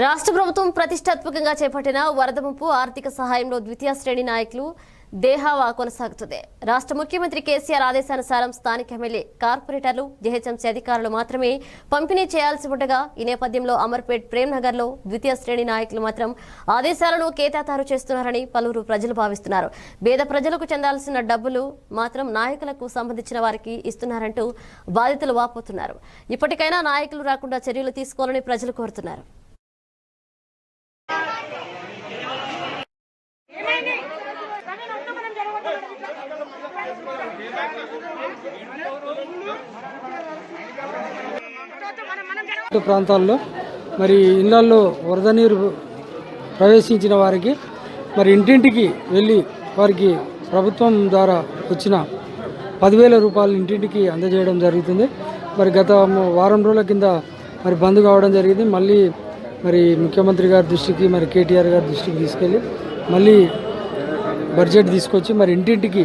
రాష్ట్ర ప్రభుత్వం ప్రతిష్టాత్మకంగా చేపట్టిన వరద ముప్పు ఆర్థిక సహాయంలో ద్వితీయ శ్రేణి నాయకులు దేహావా కొనసాగుతుంది రాష్ట్ర ముఖ్యమంత్రి కేసీఆర్ ఆదేశానుసారం స్థానిక ఎమ్మెల్యే కార్పొరేటర్లు జీహెచ్ఎంసీ అధికారులు మాత్రమే పంపిణీ చేయాల్సి ఉండగా ఈ నేపథ్యంలో అమర్పేట్ ప్రేమ్నగర్లో ద్వితీయ శ్రేణి నాయకులు మాత్రం ఆదేశాలను కేతాతారు చేస్తున్నారని పలువురు ప్రజలు భావిస్తున్నారు. పేద ప్రజలకు చెందాల్సిన డబ్బులు మాత్రం నాయకులకు సంబంధించిన వారికి ఇస్తున్నారంటూ బాధితులు వాపోతున్నారు. ఇప్పటికైనా నాయకులు రాకుండా చర్యలు తీసుకోవాలని ప్రజలు కోరుతున్నారు. ప్రాంతాల్లో మరి ఇళ్ళల్లో వరద నీరు ప్రవేశించిన వారికి మరి ఇంటింటికి వెళ్ళి వారికి ప్రభుత్వం ద్వారా వచ్చిన పదివేల రూపాయలు ఇంటింటికి అందజేయడం జరుగుతుంది. మరి గత వారం రోజుల కింద మరి బంద్ కావడం జరిగింది. మళ్ళీ మరి ముఖ్యమంత్రి గారి దృష్టికి మరి కేటీఆర్ గారి దృష్టికి తీసుకెళ్ళి మళ్ళీ బడ్జెట్ తీసుకొచ్చి మరి ఇంటింటికి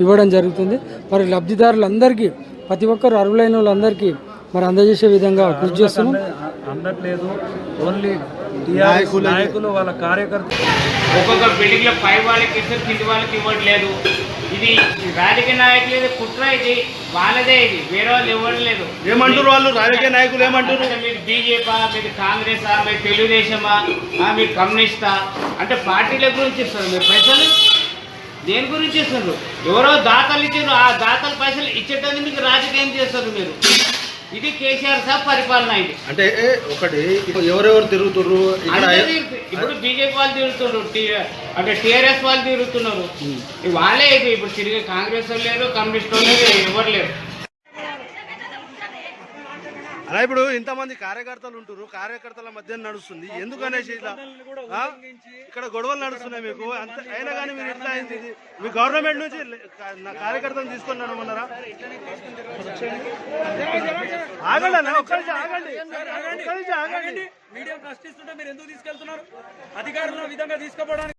ఇవ్వడం జరుగుతుంది. మరి లబ్ధిదారులందరికీ ప్రతి ఒక్కరు అర్హులైన వాళ్ళందరికీ మరి అందజేసే విధంగా కృషి చేస్తున్నాం. అందట్లేదు ఓన్లీ నాయకులు వాళ్ళ కార్యకర్తలు ఒక్కొక్క బిల్డింగ్లో పై వాళ్ళకి ఇస్తారు కింది వాళ్ళకి ఇవ్వట్లేదు. ఇది రాజకీయ నాయకులు ఇది కుట్ర ఇది వాళ్ళదే ఇది. వేరే వాళ్ళు ఇవ్వట్లేదు ఏమంటారు వాళ్ళు? రాజకీయ నాయకులు ఏమంటారు మీరు బీజేపీ మీరు కాంగ్రెస్ మీరు తెలుగుదేశమా ఆ, మీరు కమ్యూనిస్టా? అంటే పార్టీల గురించి ఇస్తారు మీరు పైసలు దేని గురించి ఇస్తారు ఎవరో దాతలు ఇచ్చారు ఆ దాతల పైసలు ఇచ్చేటది మీకు రాజకీయం చేస్తారు మీరు. ఇది కేసీఆర్ సార్ పరిపాలన ఇది. అంటే ఒకటి ఎవరెవరు తిరుగుతుర్రు? ఇక్కడ అందరూ తిరుగుతు- ఇప్పుడు బీజేపీ వాళ్ళు తిరుగుతున్నారు అంటే టీఆర్ఎస్ వాళ్ళు తిరుగుతున్నారు. వాళ్ళే ఇది ఇప్పుడు తిరిగి కాంగ్రెస్ వాళ్ళు లేరు కమ్యూనిస్ట్ వాళ్ళు లేరు ఎవరు లేరు. అలా ఇప్పుడు ఇంతమంది కార్యకర్తలు ఉంటున్నారు కార్యకర్తల మధ్య నడుస్తుంది. ఎందుకు అనేసి ఇట్లా? ఇక్కడ గొడవలు నడుస్తున్నాయి మీకు. అంత అయినా కానీ మీరు ఇట్లా అయింది ఇది. మీ గవర్నమెంట్ నుంచి నా కార్యకర్తలు తీసుకొని నడమన్నారా ఆగండి అన్న ఒక్క నిమిషం ఆగండి. ఒక్క నిమిషం ఆగండి. మీడియం ప్రశ్నిస్తుంటే మీరు ఎందుకు తీసుకెళ్తున్నారు? అధికారులు విధంగా తీసుకుపోవడానికి